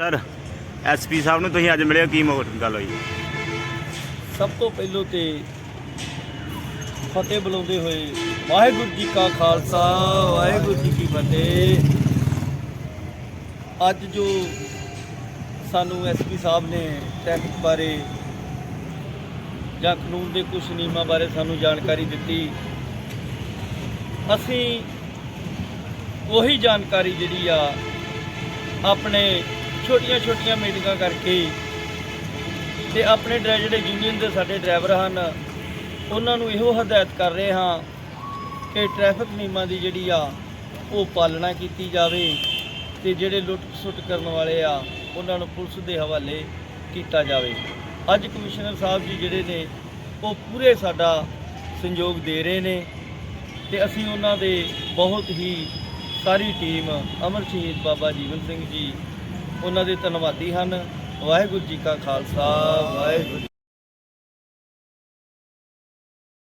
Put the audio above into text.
Sir SP ਸਾਹਿਬ ਨੂੰ ਤੁਸੀਂ ਅੱਜ ਮਿਲਿਆ ਹੋ, ਕੀ ਮੋਟ ਗੱਲ ਹੋਈ? ਸਭ ਤੋਂ ਪਹਿਲੋਂ ਤੇ ਫਤਿਹ ਬੁਲਾਉਂਦੇ ਹੋਏ ਵਾਹਿਗੁਰੂ ਜੀ ਕਾ ਖਾਲਸਾ ਵਾਹਿਗੁਰੂ ਜੀ ਕੀ ਫਤਿਹ। ਅੱਜ ਜੋ ਸਾਨੂੰ ਐਸਪੀ ਸਾਹਿਬ ਨੇ ਟ੍ਰੈਫਿਕ ਬਾਰੇ ਜਾਂ ਕਾਨੂੰਨ ਦੇ ਕੁਝ ਨਿਯਮਾਂ ਬਾਰੇ ਸਾਨੂੰ ਜਾਣਕਾਰੀ ਦਿੱਤੀ ਅਸੀਂ ਉਹੀ ਜਾਣਕਾਰੀ ਜਿਹੜੀ ਆ ਆਪਣੇ ਛੋਟੀਆਂ-ਛੋਟੀਆਂ ਮੀਟਿੰਗਾਂ ਕਰਕੇ ਤੇ ਆਪਣੇ ਡਰਾ, ਜਿਹੜੇ ਯੂਨੀਅਨ ਦੇ ਸਾਡੇ ਡਰਾਈਵਰ ਹਨ, ਉਹਨਾਂ ਨੂੰ ਇਹੋ ਹਦਾਇਤ ਕਰ ਰਹੇ ਹਾਂ ਕਿ ਟ੍ਰੈਫਿਕ ਨਿਯਮਾਂ ਦੀ ਜਿਹੜੀ ਆ, ਉਹ ਪਾਲਣਾ ਕੀਤੀ ਜਾਵੇ ਤੇ ਜਿਹੜੇ ਲੁੱਟ ਸੁੱਟ ਕਰਨ ਵਾਲੇ ਆ, ਉਹਨਾਂ ਨੂੰ ਪੁਲਿਸ ਦੇ ਹਵਾਲੇ ਕੀਤਾ ਜਾਵੇ। ਅੱਜ ਕਮਿਸ਼ਨਰ ਸਾਹਿਬ ਜੀ ਜਿਹੜੇ ਨੇ, ਉਹ ਪੂਰੇ ਸਾਡਾ ਸੰਯੋਗ ਦੇ ਰਹੇ ਨੇ ਤੇ ਅਸੀਂ ਉਹਨਾਂ ਦੇ ਬਹੁਤ ਹੀ ਸਾਰੀ ਟੀਮ, ਅਮਰ ਸ਼ਹੀਦ ਬਾਬਾ ਜੀਵਨ ਸਿੰਘ ਜੀ ਉਹਨਾਂ ਦੇ ਧੰਨਵਾਦੀ ਹਨ। ਵਾਹਿਗੁਰੂ ਜੀ ਕਾ ਖਾਲਸਾ ਵਾਹਿਗੁਰੂ